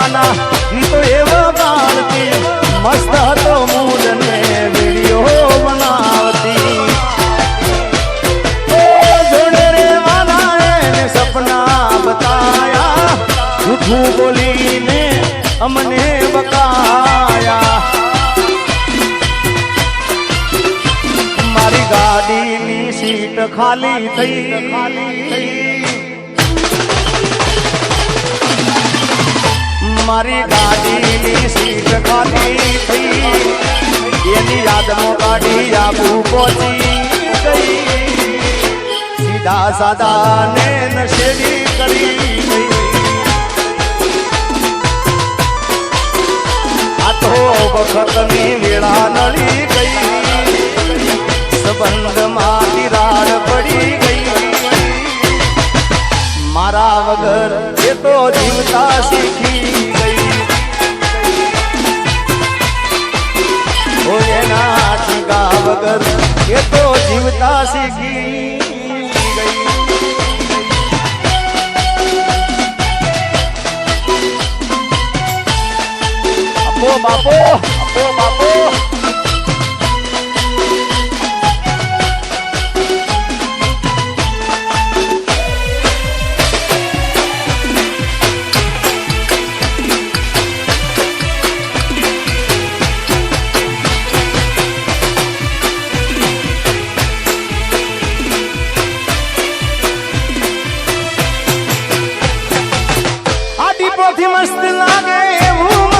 गाना तो ये बाती मस्त तो मूलने वीडियो बनावती। झुंडरे वाला ने सपना बताया, झूठू बोली ने हमने बताया हमारी गाड़ी नी सीट खाली थी खाली थी મારી ગાડીની સીટ ખાલી થઈ. એની યાદમાં ગાડી આબુ પહોંચી ગઈ. સીધા સાદા ને નશેડી કરી વખતની વેળા નળી ગઈ. સંબંધમાં તિરાડ પડી ગઈ. મારા વગર એ તો જીવતા શીખી. જીવતા શીખી ગઈ બાપો બાપો साथी मस्त